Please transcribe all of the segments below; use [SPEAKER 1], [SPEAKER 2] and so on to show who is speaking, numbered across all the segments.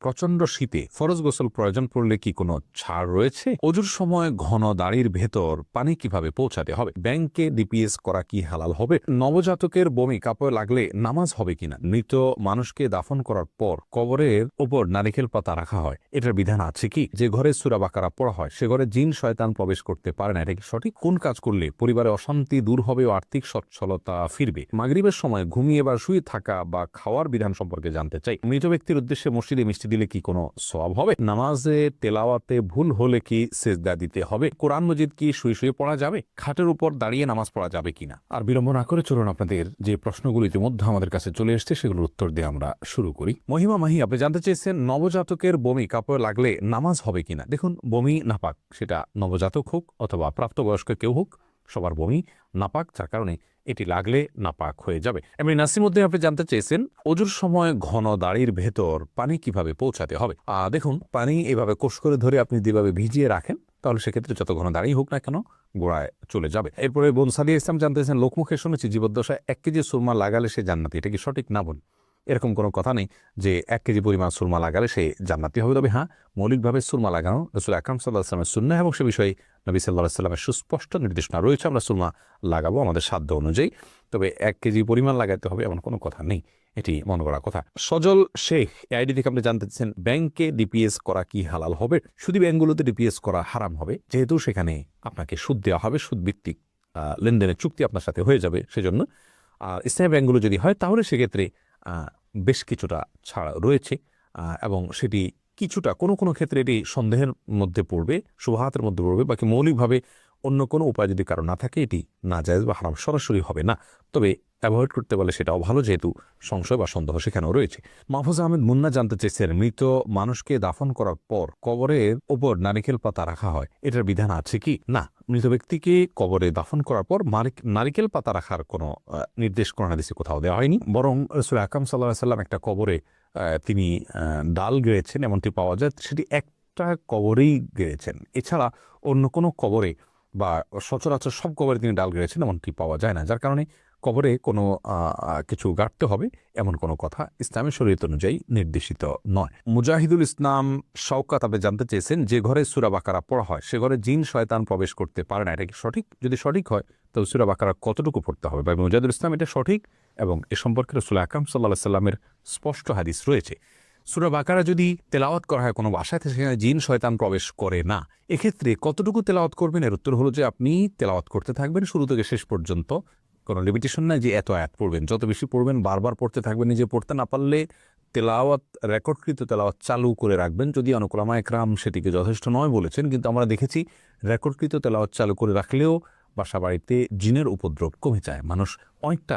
[SPEAKER 1] প্রচণ্ড শীতে ফরজ গোসল প্রয়োজন পড়লে কি কোনো ছাড় রয়েছে? অজুর সময় ঘন দাড়ির ভেতর পানি কীভাবে পৌঁছাতে হবে? ব্যাংকে ডিপিএস করা কি হালাল হবে? নবজাতকের বমি কাপড় লাগলে নামাজ হবে কিনা মৃত মানুষকে দাফন করার পর কবরের ওপর নারিকেল পাতা রাখা হয়। এটার বিধান আছে কি? যে ঘরে সুরা বাকারা পড়া হয়, সে ঘরে জিন শয়তান প্রবেশ করতে পারে না। এটা কি সঠিক? কোন কাজ করলে পরিবারে অশান্তি দূর হবে ও আর্থিক সচ্ছলতা ফিরবে? মাগরিবের সময় ঘুমিয়ে বা শুয়ে থাকা বা খাওয়ার বিধান সম্পর্কে জানতে চাই। মৃত ব্যক্তির উদ্দেশ্যে মসজিদে মিষ্টি দিলে কি কোনো সওয়াব হবে? নামাজে তেলাওয়াতে ভুল হলে কি সেজদা দিতে হবে? কোরআন মজিদ কি শুয়ে শুয়ে পড়া যাবে? খাটের উপর দাঁড়িয়ে নামাজ পড়া যাবে কিনা? আর বিলম্ব না করে চলুন আপনাদের যে প্রশ্নগুলো ইতিমধ্যে আমাদের কাছে চলে এসছে, সেগুলোর উত্তর দিয়ে আমরা শুরু করি। মহিমা মাহি, আপনি জানতে চেয়েছেন নবজাতকের বমি কাপড় লাগলে নামাজ হবে কিনা? দেখুন, বমি নাপাক, সেটা নবজাতক হোক অথবা প্রাপ্তবয়স্ক কেউ হোক, সবার বমি নাপাক, যার কারণে এটি লাগলে নাপাক হয়ে যাবে। এমনি নাসিমুদ্দিন আপনি জানতে চেয়েছেন, অজুর সময় ঘন দাড়ির ভেতর পানি কীভাবে পৌঁছাতে হবে? দেখুন, পানি এভাবে কোষ করে ধরে আপনি যেভাবে ভিজিয়ে রাখেন, তাহলে সেক্ষেত্রে যত ঘন দাঁড়িয়ে হোক না কেন, গোড়ায় চলে যাবে। এরপরে বনসালি ইসলাম জানতে চেয়েছেন লোকমুখে শুনেছি জীবদ্দশায় এক কেজি সুরমা লাগালে সে জান্নাতি। এটা কি সঠিক না বল? এরকম কোনো কথা নেই যে এক কেজি পরিমাণ সুরমা লাগালে সে জান্নাতি হবে। তবে হ্যাঁ মৌলিকভাবে সুরমা লাগানো রসুল আকরাম সাল্লাহ আসলামের শূন্য এবং সে বিষয়ে নবী সাল্লাহ সাল্লামের সুস্পষ্ট নির্দেশনা রয়েছে, আমরা সুরমা লাগাবো আমাদের সাধ্য অনুযায়ী। তবে এক কেজি পরিমাণ লাগাতে হবে এমন কোনো কথা নেই, এটি মনে করা কথা। সজল শেখ আইডি থেকে আপনি জানতে চাচ্ছেন, ব্যাংকে ডিপিএস করা কি হালাল হবে? শুধু ব্যাংকগুলোতে ডিপিএস করা হারাম হবে, যেহেতু সেখানে আপনাকে সুদ দেওয়া হবে সুদ ভিত্তিক লেনদেনের চুক্তি আপনার সাথে হয়ে যাবে সেজন্য। আর ইসলামী ব্যাংকগুলো যদি হয়, তাহলে সেক্ষেত্রে বেশ কিছুটা ছাড় রয়েছে এবং সেটি কিছুটা, কোনো কোনো ক্ষেত্রে এটি সন্দেহের মধ্যে পড়বে, শুভাহাতের মধ্যে পড়বে, বাকি মৌলিকভাবে অন্য কোনো উপায় যদি কারও না থাকে, এটি না যায় বা হারাম সরাসরি হবে না। তবে অ্যাভয়েড করতে পারলে সেটাও ভালো, যেহেতু সংশয় বা সন্দেহ সেখানেও রয়েছে। মাহফুজ আহমেদ মুন্না জানতে চেয়েছেন, মৃত মানুষকে দাফন করার পর কবরের ওপর নারিকেল পাতা রাখা হয়, এটার বিধান আছে কি? না, মৃত ব্যক্তিকে কবরে দাফন করার পর নারিকেল পাতা রাখার কোনো নির্দেশ করোনাদিসে কোথাও দেওয়া হয়নি। বরং রসুল আকাম সাল্লাহ সাল্লাম একটা কবরে তিনি ডাল গেড়েছেন, এমনটি পাওয়া যায়। সেটি একটা কবরেই গেড়েছেন। এছাড়া অন্য কোনো কবরে বা সচরাচর সব কবরে তিনি ডাল গেড়েছেন, এমনটি পাওয়া যায় না। যার কারণে কবরে কোনো কিছু গাঁটতে হবে, এমন কোনো কথা ইসলামী শরীয়ত অনুযায়ী নির্দেশিত নয়। মুজাহিদুল ইসলাম শওকাত আপনি জানতে চেয়েছেন, যে ঘরে সুরা বাকারা পড়া হয়, সে ঘরে জিন, শয়তান প্রবেশ করতে পারে না। এটা কি সঠিক? যদি সঠিক হয় তবে সুরা বাকারা কতটুকু পড়তে হবে? বা মুজাহিদুল ইসলাম এটা সঠিক এবং এ সম্পর্কে রসুল আকাম সাল্লাহ সাল্লামের স্পষ্ট হাদিস রয়েছে। সুরা বাকারা যদি তেলাওয়াত করা হয়, কোনো বাসাতে সেখানে জিন শয়তান প্রবেশ করে না। এক্ষেত্রে কতটুকু তেলাওয়াত করবেন? এর উত্তর হলো যে আপনি তেলাওয়াত করতে থাকবেন, শুরু থেকে শেষ পর্যন্ত। কোনো লিমিটেশন নাই যে এত আয়াত পড়বেন। যত বেশি পড়বেন, বারবার পড়তে থাকবেন, নিজে পড়তে না পারলে তেলাওয়াত, রেকর্ডকৃত তেলাওয়াত চালু করে রাখবেন। যদি অনুকলামা একরাম সেটিকে যথেষ্ট নয় বলেছেন, কিন্তু আমরা দেখেছি রেকর্ডকৃত তেলাওয়াত চালু করে রাখলেও বাসা বাড়িতে জিনের উপদ্রব কমে যায়। মানুষ অনেকটা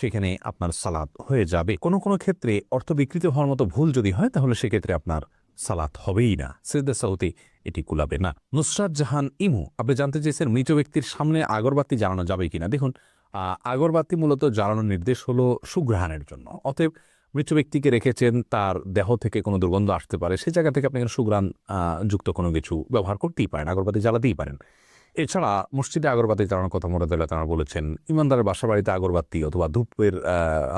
[SPEAKER 1] সেখানে আপনার সালাদ হয়ে যাবে। কোনো কোনো ক্ষেত্রে অর্থ বিকৃত হওয়ার মতো ভুল যদি হয়, তাহলে সেক্ষেত্রে আপনার সালাত হবেই না। সিদ্ধা সাউতে এটি কুলাবে না। নুসরাত জাহান ইমু, আপনি জানতে চেয়েছেন মৃত ব্যক্তির সামনে আগরবাতি জ্বালানো যাবে কিনা? দেখুন আগরবাতি মূলত জ্বালানোর নির্দেশ হলো সুগ্রহণের জন্য। অতএব মৃত ব্যক্তিকে রেখেছেন, তার দেহ থেকে কোনো দুর্গন্ধ আসতে পারে। সে জায়গা থেকে আপনি সুগ্রাণ যুক্ত কোনো কিছু ব্যবহার করতেই পারেন, আগরবাতি জ্বালাতেই পারেন। এছাড়া মসজিদে আগরবাতি জ্বালানোর কথা মোরাদুল্লাহ তারা বলেছেন, ইমানদারের বাসা বাড়িতে আগরবাতি অথবা ধূপের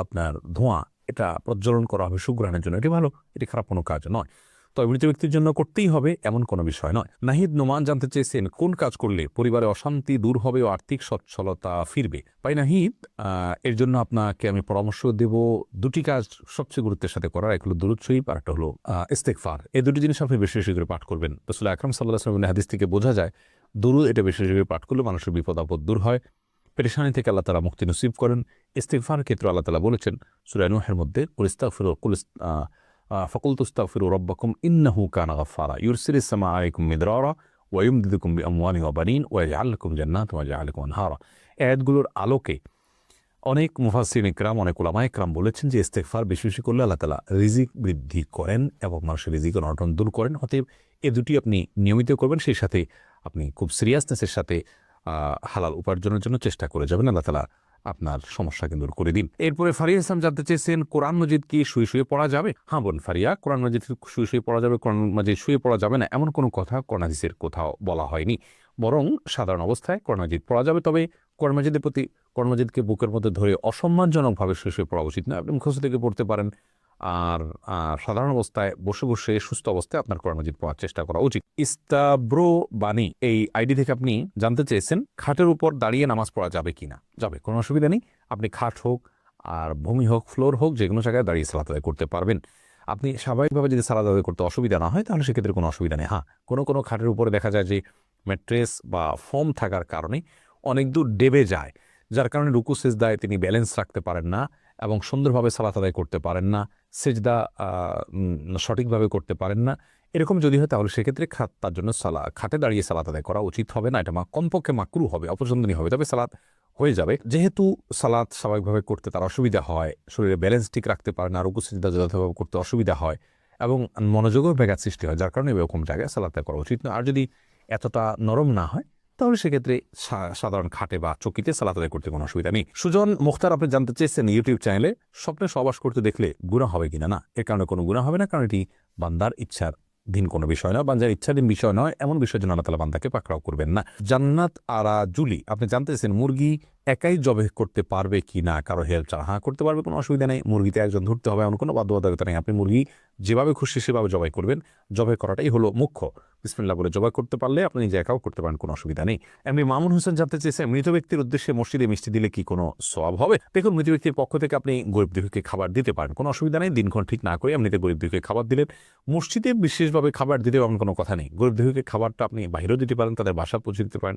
[SPEAKER 1] আপনার ধোঁয়া, এটা প্রজ্বলন করা হবে সুগ্রহণের জন্য। এটি ভালো, এটি খারাপ কোনো কাজ নয়। তবে মৃত ব্যক্তির জন্য করতেই হবে এমন কোনো বিষয় নয়। নাহিদ নোমান জানতে চেয়েছেন, কোন কাজ করলে পরিবারে অশান্তি দূর হবে ও আর্থিক সচ্ছলতা ফিরবে? ভাই নাহিদ এর জন্য আপনাকে আমি পরামর্শ দেব দুটি কাজ সবচেয়ে গুরুত্বের সাথে করার। এক হলো দুরুদ শরীফ, আর একটা হলো ইস্তেকফার এই দুটি জিনিস আপনি বেশি বেশি করে পাঠ করবেন। রসুল আকরম সাল্লাহ হাদিস থেকে বোঝা যায় দুরুদ এটা বেশি বেশি পাঠ করলে মানুষের বিপদ আপদ দূর হয়। পেরেশানি থেকে আল্লাহ তালা মুক্তি নসিব করেন। ইস্তেকফার ক্ষেত্রে আল্লাহ তালা বলেছেন সুরানুহের মধ্যে কুলিস্তাফির কুলিস ফকুল তুস্তাফির রব্বাকুম ইন্নাহু কানা গাফারা ইউরসিল ইসলামা আলাইকুম মিদরারা ওয়ুমদিদুকুম বি আমওয়ানি ওয়া বানিন ওয়া জাআলাকুম জান্নাত ওয়া জাআলাকুম আনহারা। আয়াতগুলোর আলোকে অনেক মুফাসিন ইকরাম অনেক ওলামা ইকরাম বলেছেন যে ইস্তেকফার বেশি বেশি করলে আল্লাহ তালা রিজিক বৃদ্ধি করেন এবং মানুষের রিজিক অনটন দূর করেন। অতএব এ দুটি আপনি নিয়মিত করবেন, সেই সাথে আপনি খুব সিরিয়াসনেসের সাথে হালাল উপার্জনের জন্য চেষ্টা করে যাবেন। আল্লাহ তালা আপনার সমস্যাকে দূর করে দিন। এরপরে ফারিয়া ইসলাম জানতে চেয়েছেন, কোরআন মজিদ কি শুয়ে শুয়ে পড়া যাবে? হ্যাঁ বোন ফারিয়া, কোরআন মজিদ শুয়ে শুয়ে পড়া যাবে, কোরআন মজিদ শুয়ে পড়া যাবে না, এমন কোনো কথা কোরআন কোথাও বলা হয়নি। বরং সাধারণ অবস্থায় কোরআন মজিদ পড়া যাবে, তবে কোরআন মজিদের প্রতি, কোরআন মজিদকে বুকের মধ্যে ধরে অসম্মানজনকভাবে শুয়ে শুয়ে পড়া উচিত না। আপনি মুখস্থ থেকে পড়তে পারেন আর সাধারণ অবস্থায় বসে বসে সুস্থ অবস্থায় আপনার কোরআন মজিদ পড়ার চেষ্টা করা উচিত। ইস্তাব্রো বাণী এই আইডি থেকে আপনি জানতে চেয়েছেন খাটের উপর দাঁড়িয়ে নামাজ পড়া যাবে কিনা যাবে, কোনো অসুবিধা নেই। আপনি খাট হোক আর ভূমি হোক, ফ্লোর হোক, যে কোনো জায়গায় দাঁড়িয়ে সালাত আদায় করতে পারবেন। আপনি স্বাভাবিকভাবে যদি সালাদ আদায় করতে অসুবিধা না হয়, তাহলে সেক্ষেত্রে কোনো অসুবিধা নেই। হ্যাঁ কোনো কোনো খাটের উপরে দেখা যায় যে ম্যাট্রেস বা ফোম থাকার কারণে অনেক দূর ডেবে যায়। যার কারণে রুকু, সেজদায় তিনি ব্যালেন্স রাখতে পারেন না এবং সুন্দরভাবে সালাত আদায় করতে পারেন না। সেজদা সঠিকভাবে করতে পারেন না। এরকম যদি হয় তাহলে সেক্ষেত্রে খাত তার জন্য সালা, খাটে দাঁড়িয়ে সালাত আদায় করা উচিত হবে না। এটা মা, কমপক্ষে মাকরু হবে, অপছন্দনীয় হবে। তবে সালাত হয়ে যাবে। যেহেতু সালাত স্বাভাবিকভাবে করতে তার অসুবিধা হয়, শরীরে ব্যালেন্স ঠিক রাখতে পারে না, রুকু, সেজদা, যথাযথভাবে করতে অসুবিধা হয় এবং মনোযোগও ব্যাঘাত সৃষ্টি হয়, যার কারণে এরকম জায়গায় সালাত আদায় করা উচিত না আর যদি এতটা নরম না হয় তাহলে সেক্ষেত্রে সাধারণ খাটে বা চকিতে সালাত করতে কোনো অসুবিধা নেই। সুজন মুখতার, আপনি জানতে চেয়েছেন ইউটিউব চ্যানেলে স্বপ্নে সবাস করতে দেখলে গুণা হবে কিনা? না, এর কারণে কোনো গুণা হবে না, কারণ এটি বান্দার ইচ্ছার দিন কোনো বিষয় নয়। বান্দার ইচ্ছাধীন বিষয় নয়, এমন বিষয় জন্য আল্লাহ তালা বান্দাকে পাকড়াও করবেন না। জান্নাত আরা জুলি আপনি জানতে চেয়েছেন মুরগি একাই জবে করতে পারবে কি না, কারও হেল্প ছাড়া। হ্যাঁ করতে পারবে, কোনো অসুবিধা নেই। মুরগিতে একজন ধরতে হবে, এমন কোনো বাধ্যবাধকতা নেই। আপনি মুরগি যেভাবে খুশি সেভাবে জবাই করবেন। জবাই করাটাই হলো মুখ্য। বিসমিল্লাহ বলে জবাই করতে পারলে আপনি নিজে একাও করতে পারেন, কোনো অসুবিধা নেই। এমনি মামুন হোসেন জানতে চেয়েছেন মৃত ব্যক্তির উদ্দেশ্যে মসজিদে মিষ্টি দিলে কি কোনো সওয়াব হবে? দেখুন, মৃত ব্যক্তির পক্ষ থেকে আপনি গরিব দুঃখীকে খাবার দিতে পারেন, কোনো অসুবিধা নেই। দিনক্ষণ ঠিক না করে এমনিতে গরিব দুঃখীকে খাবার দিলেন। মসজিদে বিশেষভাবে খাবার দিতে এমন কোনো কথা নেই। গরিব দুঃখীকে খাবারটা আপনি বাইরেও দিতে পারেন, তাদের বাসা পৌঁছে দিতে পারেন।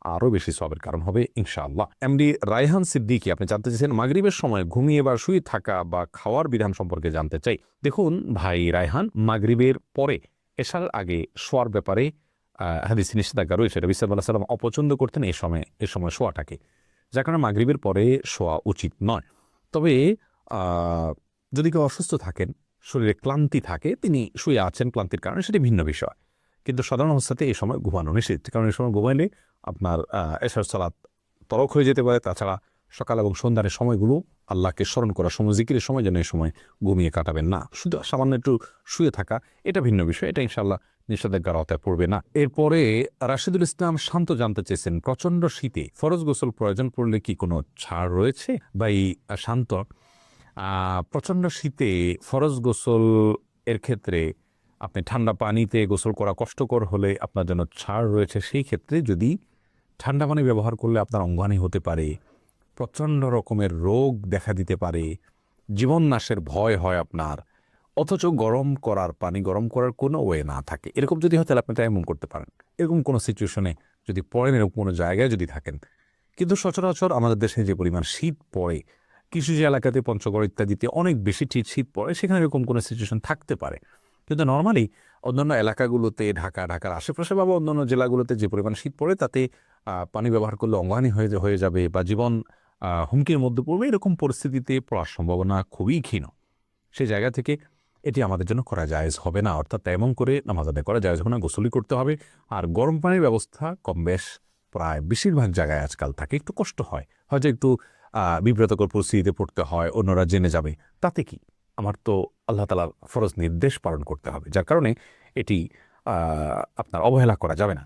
[SPEAKER 1] আরও বেশি সবের কারণ হবে, ইনশাআল্লাহ। এমডি রায়হান সিদ্দিকি, আপনি জানতে চাইছেন মাগরিবের সময় ঘুমিয়ে বা শুয়ে থাকা বা খাওয়ার বিধান সম্পর্কে জানতে চাই। দেখুন ভাই রায়হান, মাগরিবের পরে এশার আগে শোয়ার ব্যাপারে হাদিসে নিষেধাজ্ঞা রয়েছে। এটা বিসাদ সাল্লাম অপছন্দ করতেন এই সময় এ সময় শোয়াটাকে। যার কারণে মাগরিবের পরে শোয়া উচিত নয়। তবে যদি কেউ অসুস্থ থাকেন, শরীরে ক্লান্তি থাকে, তিনি শুয়ে আছেন, ক্লান্তির কারণে সেটি ভিন্ন বিষয়। কিন্তু সাধারণ অবস্থাতে এই সময় ঘুমানো নিষেধ। কারণ এই সময় ঘুমাইলে আপনার এশার সালাত তরক হয়ে যেতে পারে। তাছাড়া সকাল এবং সন্ধ্যার সময়গুলো আল্লাহকে স্মরণ করা সময়, জিকিরের সময় যেন এই সময় ঘুমিয়ে কাটাবেন না। শুধু সামান্য একটু শুয়ে থাকা, এটা ভিন্ন বিষয়। এটা ইনশাল্লাহ নিষেধাজ্ঞার আওতায় পড়বে না। এরপরে রাশিদুল ইসলাম শান্ত জানতে চেয়েছেন, প্রচণ্ড শীতে ফরজ গোসল প্রয়োজন পড়লে কি কোনো ছাড় রয়েছে? বা এই শান্ত প্রচণ্ড শীতে ফরজ গোসল এর ক্ষেত্রে আপনি ঠান্ডা পানিতে গোসল করা কষ্টকর হলে আপনার জন্য ছাড় রয়েছে। সেই ক্ষেত্রে যদি ঠান্ডা পানি ব্যবহার করলে আপনার অঙ্গহানি হতে পারে, প্রচণ্ড রকমের রোগ দেখা দিতে পারে জীবন নাশের ভয় হয় আপনার, অথচ গরম করার পানি গরম করার কোনো ওয়ে না থাকে। এরকম যদি হয় তাহলে আপনি তাই এমন করতে পারেন। এরকম কোনো সিচুয়েশনে যদি পড়েন, এরকম কোনো জায়গায় যদি থাকেন। কিন্তু সচরাচর আমাদের দেশে যে পরিমাণ শীত পড়ে কিছু যে এলাকাতে পঞ্চগড় ইত্যাদিতে অনেক বেশি শীত পড়ে, সেখানে এরকম কোনো সিচুয়েশন থাকতে পারে। কিন্তু নর্মালি অন্যান্য এলাকাগুলোতে, ঢাকা, ঢাকার আশেপাশে বা অন্যান্য জেলাগুলোতে যে পরিমাণ শীত পড়ে, তাতে পানি ব্যবহার করলে অঙ্গহানি হয়ে হয়ে যাবে বা জীবন হুমকির মধ্যে পড়বে, এরকম পরিস্থিতিতে পড়ার সম্ভাবনা খুবই ক্ষীণ সেই জায়গা থেকে এটি আমাদের জন্য করা জায়েজ হবে না। অর্থাৎ তেমন করে নামাজ আদায় করা জায়েজ হবে না গোসলি করতে হবে। আর গরম পানির ব্যবস্থা কম বেশ প্রায় বেশিরভাগ জায়গায় আজকাল থাকে, একটু কষ্ট হয়। হয়তো একটু বিব্রতকর পরিস্থিতিতে পড়তে হয়, অন্যরা জেনে যাবে। তাতে কি? আমার তো আল্লাহ তালার ফরজ নির্দেশ পালন করতে হবে, যার কারণে এটি আপনার অবহেলা করা যাবে না।